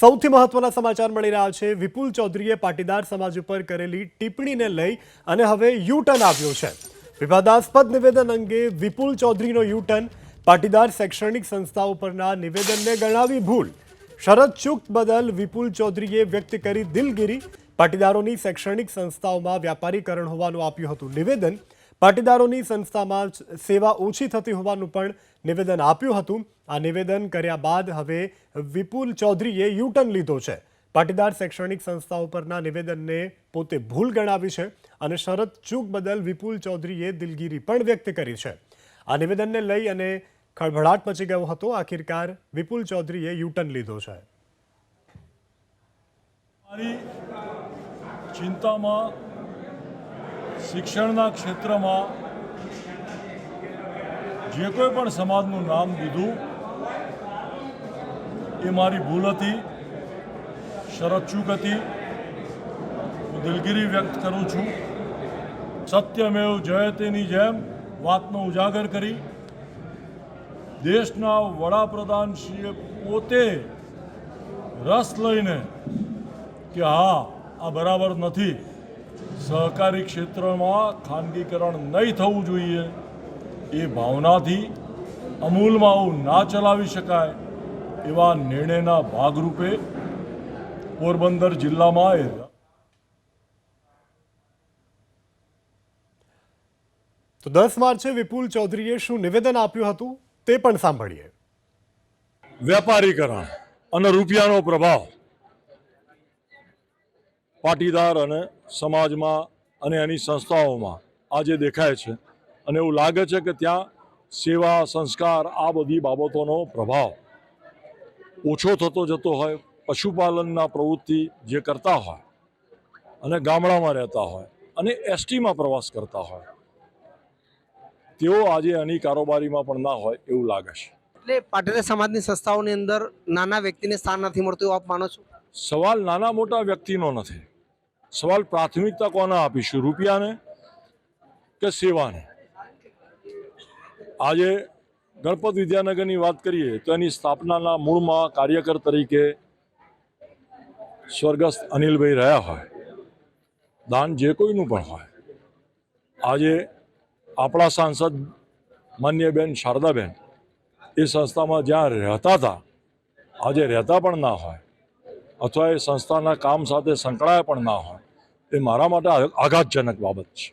સૌથી મહત્વના સમાચાર મળી રહ્યા છે. વિપુલ ચૌધરીએ પાટીદાર સમાજ ઉપર કરેલી ટિપ્પણીને લઈ અને હવે યુટર્ન આવ્યો છે. વિવાદાસ્પદ નિવેદન અંગે વિપુલ ચૌધરીનો યુટર્ન. પાટીદાર શૈક્ષણિક સંસ્થાઓ પરના નિવેદનને ગણાવી ભૂલ. શરદ ચૂક બદલ વિપુલ ચૌધરીએ વ્યક્ત કરી દિલગીરી. પાટીદારોની શૈક્ષણિક સંસ્થાઓમાં વ્યાપારીકરણ હોવાનું આપ્યું હતું. નિવેદન પાટીદારોની સંસ્થામાં સેવા ઓછી થતી હોવાનું પણ નિવેદન આપ્યું હતું. આ નિવેદન કર્યા બાદ હવે વિપુલ ચૌધરીએ યુટર્ન લીધો છે. પાટીદાર શૈક્ષણિક સંસ્થાઓ પરના નિવેદનને પોતે ભૂલ ગણાવી છે અને શરત ચૂક બદલ વિપુલ ચૌધરીએ દિલગીરી પણ વ્યક્ત કરી છે. આ નિવેદનને લઈ અને ખળભળાટ મચી ગયો હતો. આખિરકાર વિપુલ ચૌધરીએ યુટર્ન લીધો છે. ચિંતામાં શિક્ષણના ક્ષેત્રમાં જે કોઈ પણ સમાજનું નામ દીધું, એ મારી ભૂલ હતી શરતચૂક હતી. હું દિલગીરી વ્યક્ત કરું છું. સત્યમેવ જયતેની જેમ વાતનો ઉજાગર કરી દેશના વડાપ્રધાનશ્રીએ પોતે રસ લઈને કે હા, આ બરાબર નથી. સહકારી ક્ષેત્રમાં ખાનગીકરણ નહીં થવું જોઈએ. એ ભાવનાથી અમૂલમાં આવું ના ચલાવી શકાય એવા નિર્ણયના ભાગરૂપે પોરબંદર જિલ્લામાં એ તો દસ માર્ચે વિપુલ ચૌધરીએ શું નિવેદન આપ્યું હતું તે પણ સાંભળીએ. વેપારીકરણ અને રૂપિયાનો પ્રભાવ. પાટીદાર અને સમાજમાં અને એની સંસ્થાઓમાં આજે દેખાય છે. અને એવું લાગે છે કે ત્યાં સેવા સંસ્કાર આ બધી બાબતોનો પ્રભાવ ઓછો થતો જતો હોય પશુપાલનના પ્રવૃત્તિ જે કરતા હોય અને ગામડામાં રહેતા હોય અને એસટીમાં પ્રવાસ કરતા હોય તેઓ આજે એની કારોબારીમાં પણ ના હોય એવું લાગે છે. એટલે પાટીદાર સમાજની સંસ્થાઓની અંદર નાના વ્યક્તિને સ્થાન નથી મળતું આપ માનો છો? સવાલ નાના મોટા વ્યક્તિનો નથી. સવાલ પ્રાથમિકતા કોને આપીશું રૂપિયાને કે સેવાને? આજે ગણપત વિદ્યાનગરની વાત કરીએ તો એની સ્થાપનાના મૂળમાં કાર્યકર તરીકે સ્વર્ગસ્થ અનિલભાઈ રહ્યા હોય. દાન જે કોઈનું પણ હોય. આજે આપણા સાંસદ માન્યબેન શારદાબેન એ સંસ્થામાં જ્યાં રહેતા હતા, આજે રહેતા પણ ના હોય. અથવા એ સંસ્થાના કામ સાથે સંકળાયા પણ ના હોય, એ મારા માટે આઘાતજનક બાબત છે.